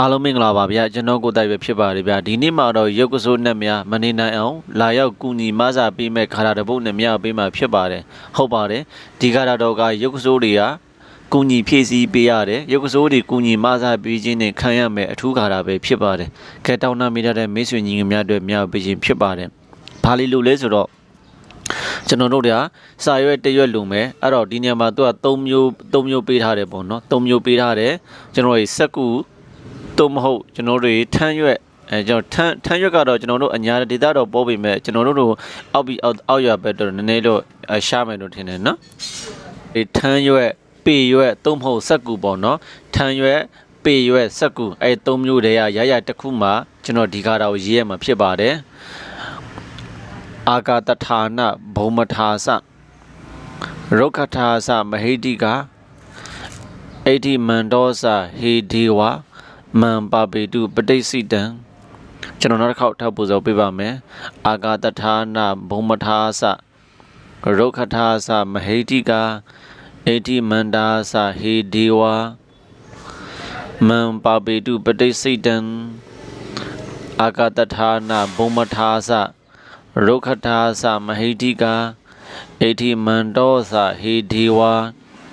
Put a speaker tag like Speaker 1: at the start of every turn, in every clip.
Speaker 1: အားလုံးမင်္ဂလာပါဗျာကျွန်တော်ကိုယ်တိုင်ပဲဖြစ်ပါတယ်ဗျာဒီနေ့မှာတော့ရုပ်ကစိုးနဲ့များမနေနိုင်အောင်လာရောက်ကူညီမဆာပေးမဲ့ခါရတပုတ်နဲ့များပေးမှဖြစ်ပါတယ်ဟုတ်ပါတယ်ဒီခါရတော့ကရုပ်ကစိုးတွေကကူညီဖြည့်ဆည်းပေးရတယ်ရုပ်ကစိုးတွေကူညီမဆာပေးခြင်းနဲ့ခံရမယ်အထူးခါရပဲဖြစ်ပါတယ်ခဲတောင်းနာမိတတ်တဲ့မိတ်ဆွေညီငယ်များအတွက်များပေးခြင်းဖြစ်ပါတယ်ဘာလို့လို့လဲဆိုတော့ကျွန်တော်တို့တွေကစာရွက်တရွက်လုံမယ်အဲ့တော့ဒီနေရာမှာသူက3မျိုး3မျိုးပေးထားတယ်ပေါ့နော်3မျိုးပေးထားတယ်ကျွန်တော်တို့စက်ကူ သို့မဟုတ်ကျွန်တော်တို့ထမ်းရွက်အဲကျွန်တော်ထမ်းထမ်းရွက်ကတော့ကျွန်တော်တို့အညာဒေတာတော့ပေါ်ပြီမဲ့ကျွန်တော်တို့တို့အောက်ပြီးအောက်အောက်ရွက်ပဲတော့နည်းနည်းတော့အရှားမယ်လို့ထင်တယ်နော်ဒီထမ်းရွက်ပေရွက်သို့မဟုတ်စက်ကူပေါ့နော်ထမ်းရွက်ပေရွက်စက်ကူအဲ3မျိုးတည်းရရရတစ်ခုမှကျွန်တော်ဒီကားတော့ရေးရမှာဖြစ်ပါတယ်အာဂတထာနဘုံမထာစရုက္ခထာစမဟိတိကအဋ္ဌိမန္တောစဟေဒေဝ မံပပေတုပဋိစိတံကျွန်တော်နောက်တစ်ခေါက်ထပ်ပူဇော်ပေးပါမယ်အာဂတထာနဘုံမထာစရုက္ခထာစမဟိတိကအဋ္ဌိမန္တာစဟေဒေဝမံပပေတုပဋိစိတံအာဂတထာနဘုံမထာစရုခထာသမဟိတိကာအဋ္ဌိမန္တောသဟေဒေဝ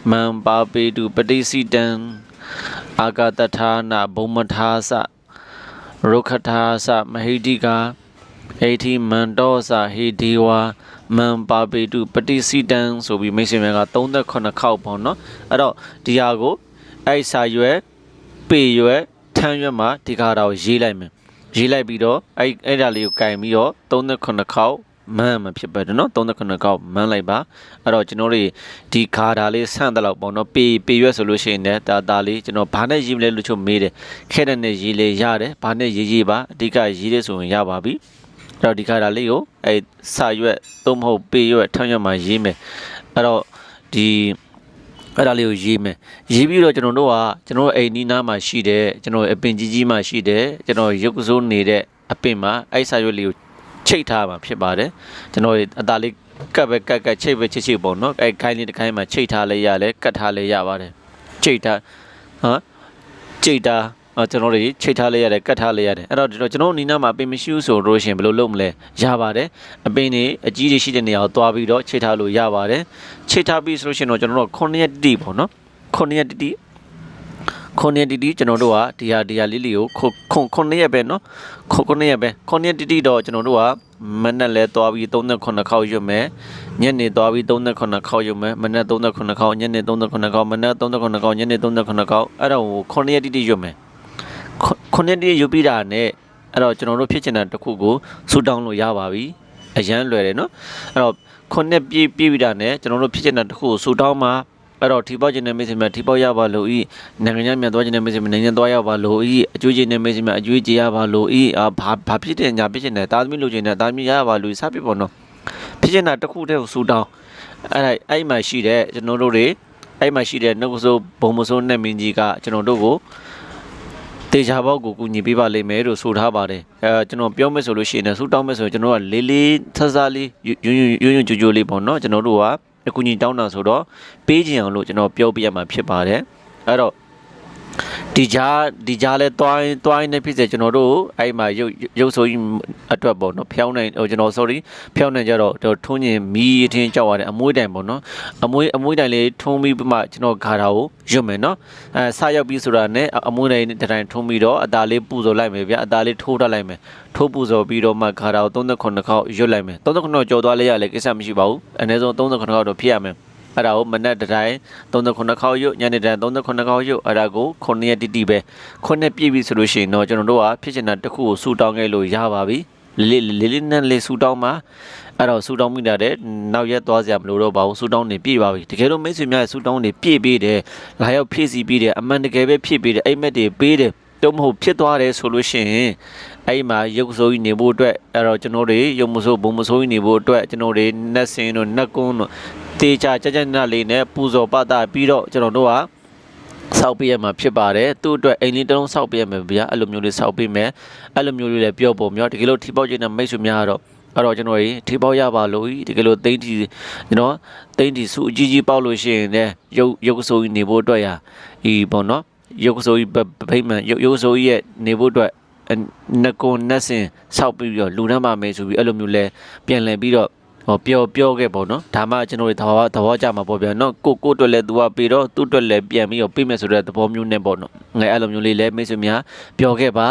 Speaker 1: မံပါပေတုပတိစိတံ အာဂတထာနာဘုံမထာသရုခထာသမဟိတိကာအဋ္ဌိမန္တောသဟေဒေဝမံပါပေတုပတိစိတံဆိုပြီးမိတ်ဆွေများက38ခေါက်ပေါ့နော်အဲ့တော့ဒီဟာကိုအဲ့စာရွယ်ပေရွယ်ထမ်းရွက်မှာဒီကားတော့ရေးလိုက်မယ်ရေးလိုက်ပြီးတော့အဲ့အဲ့ဒါလေးကိုကင်ပြီးတော့39ခေါက် မန်းမှာဖြစ်ပါတယ်နော်39ခေါက်မန်းလိုက်ပါအဲ့တော့ကျွန်တော်တို့ဒီခါဒါလေးဆန့်တယ်လို့ပေါ့နော်ပေပေရွက်ဆိုလို့ရှိရင်လည်းဒါဒါလေးကျွန်တော်ဘာနဲ့ရေးမလဲလို့ချုပ်မေးတယ်ခဲတဲ့နဲ့ရေးလေရတယ်ဘာနဲ့ရေးရေးပါအဓိကရေးတယ်ဆိုရင်ရပါပြီအဲ့တော့ဒီခါဒါလေးကိုအဲ့စာရွက်သို့မဟုတ်ပေရွက်ထောင်းရွက်မှာရေးမယ်အဲ့တော့ဒီအဲ့ဒါလေးကိုရေးမယ်ရေးပြီးတော့ကျွန်တော်တို့ကကျွန်တော်တို့အိမ်နီးနားမှာရှိတဲ့ကျွန်တော်အပင်ကြီးကြီးမှာရှိတဲ့ကျွန်တော်ရုပ်ကစိုးနေတဲ့အပင်မှာအဲ့စာရွက်လေးကို ချိတ်ထားမှာဖြစ်ပါတယ်ကျွန်တော်အသားလေးကပ်ပဲကပ်ကပ်ချိတ်ပဲချိတ်ချိတ်ပေါ့နော်အဲ့ခိုင်းလေးတစ်ခိုင်းမှာချိတ်ထားလဲရလဲကတ်ထားလဲရပါတယ်ချိတ်ထားဟမ်ချိတ်ထားအော်ကျွန်တော်တို့ချိတ်ထားလိုက်ရတယ်ကတ်ထားလိုက်ရတယ်အဲ့တော့ဒီတော့ကျွန်တော်နီးနားမှာပင်မရှိဘူးဆိုလို့ရှိရင်ဘယ်လိုလုပ်မလဲရပါတယ်အပင်တွေအကြီးတွေရှိတဲ့နေရာကိုသွားပြီးတော့ချိတ်ထားလို့ရပါတယ်ချိတ်ထားပြီးဆိုလို့ရှိရင်တော့ကျွန်တော်တို့9ရက်တိပေါ့နော်9ရက်တိ ခုနှစ်တီတီကျွန်တော်တို့ကဒီဟာဒီဟာလေးလေးကိုခုခုခုနှစ်ရက်ပဲเนาะခုခုနှစ်ရက်ပဲခုနှစ်တီတီတော့ကျွန်တော်တို့ကမနေ့လဲသွားပြီး39ခေါက်ရွတ်မယ်ညနေသွားပြီး39ခေါက်ရွတ်မယ်မနေ့39ခေါက်ညနေ39ခေါက်မနေ့39ခေါက်ညနေ39ခေါက်အဲ့တော့ခုနှစ်ရက်တီတီရွတ်မယ်ခုနှစ်တီတီရွတ်ပြီးတာနဲ့အဲ့တော့ကျွန်တော်တို့ဖြစ်ချင်တဲ့တစ်ခုကိုဆူတောင်းလို့ရပါပြီအရန်လွယ်တယ်เนาะအဲ့တော့ခုနှစ်ပြည့်ပြည့်ပြီးတာနဲ့ကျွန်တော်တို့ဖြစ်ချင်တဲ့တစ်ခုကိုဆူတောင်းမှာ အဲ့တော့ထိပေါက်ခြင်းနဲ့မိတ်ဆွေများထိပေါက်ရပါလို့ဤနိုင်ငံခြားမြန်သွားခြင်းနဲ့မိတ်ဆွေများနိုင်ငံသွားရပါလို့ဤအကျွေးခြင်းနဲ့မိတ်ဆွေများအကျွေးကြရပါလို့ဤအာဘာဘာဖြစ်တဲ့ညာဖြစ်ခြင်းနဲ့တာသမီလိုခြင်းနဲ့တာသမီရပါလို့စဖြစ်ပေါ်တော့ဖြစ်ခြင်းတာတစ်ခုတည်းကိုဆူတောင်းအဲ့ဒါအဲ့မှာရှိတဲ့ကျွန်တော်တို့တွေအဲ့မှာရှိတဲ့နှုတ်ဆိုးဘုံမဆိုးနဲ့မင်းကြီးကကျွန်တော်တို့ကိုတေချာဘောက်ကိုကူညီပေးပါလိမ့်မယ်လို့ဆိုထားပါတယ်အဲကျွန်တော်ပြောမယ်ဆိုလို့ရှိရင်ဆူတောင်းမယ်ဆိုရင်ကျွန်တော်ကလေးလေးဆဆလေးယွယွယွယွကြိုကြိုလေးပေါ့နော်ကျွန်တော်တို့က အကူအညီတောင်းတာဆိုတော့ပေးခြင်းအောင်လို့ကျွန်တော်ပြောပြရမှာဖြစ်ပါတယ်အဲ့တော့ ဒီကြားဒီကြားလဲတွိုင်းတွိုင်းနေဖြစ်စေကျွန်တော်တို့အဲ့မှာရုပ်ရုပ်ဆိုကြီးအတွက်ပေါ့နော်ဖျောင်းနိုင်ဟိုကျွန်တော် sorry ဖျောင်းနိုင်ကြတော့ထုံးရင်မီးထင်းကြောက်ရတယ်အမွှေးတိုင်ပေါ့နော်အမွှေးအမွှေးတိုင်လေးထုံးပြီးမှကျွန်တော်ဂါတာကိုရွတ်မယ်နော်အဲစရောက်ပြီးဆိုတာနဲ့အမွှေးတိုင်တစ်တိုင်းထုံးပြီးတော့အသားလေးပူဇော်လိုက်မယ်ဗျအသားလေးထိုးထားလိုက်မယ်ထိုးပူဇော်ပြီးတော့မှဂါတာကို39ခေါက်ရွတ်လိုက်မယ်39ကျော်သွားလဲရလဲကိစ္စမရှိပါဘူးအနည်းဆုံး39ခေါက်တော့ဖြစ်ရမယ် အဲ့ဒါကိုမနက်တိုင်း39ခေါက်ရုပ်ညနေတိုင်း39ခေါက်ရုပ်အဲ့ဒါကို9ရက်တိတိပဲ9ပြည့်ပြီဆိုလို့ရှိရင်တော့ကျွန်တော်တို့ကဖြစ်ချင်တာတစ်ခုကိုဆူတောင်းခဲ့လို့ရပါပြီလေးလေးလေးနဲ့လေးဆူတောင်းမှာအဲ့တော့ဆူတောင်းမိတာတဲ့နောက်ရက်သွားစရာမလိုတော့ပါဘူးဆူတောင်းနေပြည့်ပါပြီတကယ်လို့မိတ်ဆွေများဆူတောင်းနေပြည့်ပေးတယ်လာရောက်ဖြည့်စီပေးတယ်အမှန်တကယ်ပဲဖြည့်ပေးတယ်အိမ်မက်တွေပေးတယ်တော့မဟုတ်ဖြစ်သွားတယ်ဆိုလို့ရှိရင်အဲ့မှာရုပ်ဆိုးကြီးနေဖို့အတွက်အဲ့တော့ကျွန်တော်တွေရုပ်မဆိုးဘုံမဆိုးကြီးနေဖို့အတွက်ကျွန်တော်တွေနက်စင်တို့နက်ကွန်းတို့ တေချာကြကြနက်လေးနဲ့ပူဇော်ပတာပြီးတော့ကျွန်တော်တို့ကဆောက်ပေးရမှာဖြစ်ပါတယ်သူ့အတွက်အိမ်လေးတစ်လုံးဆောက်ပေးရမယ်ဗျာအဲ့လိုမျိုးလေးဆောက်ပေးမယ်အဲ့လိုမျိုးလေးလည်းပြောပုံမျိုးတကယ်လို့ထိပေါက်ကျတဲ့မိတ်ဆွေများကတော့အဲ့တော့ကျွန်တော်ကြီးထိပေါက်ရပါလို့တကယ်လို့တိမ့်တီကျွန်တော်တိမ့်တီစုအကြီးကြီးပေါက်လို့ရှိရင်လည်းရုပ်ရုပ်ဆိုးကြီးနေဖို့အတွက်ရာဒီပေါ့နော်ရုပ်ဆိုကြီးဗိမ္မာန်ရုပ်ရုပ်ဆိုကြီးရဲ့နေဖို့အတွက်နကွန်နက်စင်ဆောက်ပြီးတော့လူနှမ်းပါမယ်ဆိုပြီးအဲ့လိုမျိုးလဲပြန်လည်ပြီးတော့ ဟောပြောပြောခဲ့ပေါ့နော်ဒါမှကျွန်တော်တို့သဘောသဘောကျမှာပေါ့ဗျာနော်ကိုကိုအတွက်လဲသူကပြီးတော့သူ့အတွက်လဲပြန်ပြီးတော့ပြိမယ်ဆိုတဲ့သဘောမျိုးနဲ့ပေါ့နော်ငယ်အဲ့လိုမျိုးလေးလဲမိတ်ဆွေများပြောခဲ့ပါ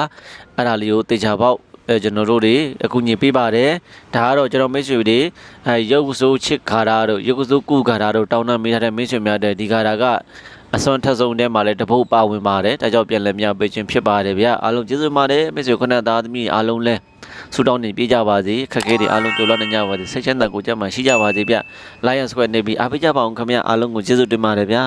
Speaker 1: အဲ့ဒါလေးကိုတေချာပေါက်အဲကျွန်တော်တို့တွေအခုညင်ပေးပါတယ်ဒါကတော့ကျွန်တော်မိတ်ဆွေတွေအဲရုပ်ဆိုးချစ်ခါတာတို့ရုပ်ဆိုးကုခါတာတို့တောင်းတမေးထားတဲ့မိတ်ဆွေများတဲ့ဒီခါတာကအစွမ်းထက်ဆုံးထဲမှာလည်းတပုတ်ပါဝင်ပါတယ်ဒါကြောင့်ပြန်လည်မြပေးခြင်းဖြစ်ပါတယ်ဗျာအားလုံးကျေးဇူးပါတယ်မိတ်ဆွေခဏသားသမီးအားလုံးလည်း ဆူတောင်းနေပြေးကြပါစေခက်ခဲတွေအားလုံးကြိုးလို့နေကြပါစေစိတ်ချမ်းသာကိုကြမှာရှိကြပါစေဗျ Lion Square နေပြီးအားပေးကြပါအောင်ခင်ဗျာအားလုံးကိုကျေးဇူးတင်ပါတယ်ဗျာ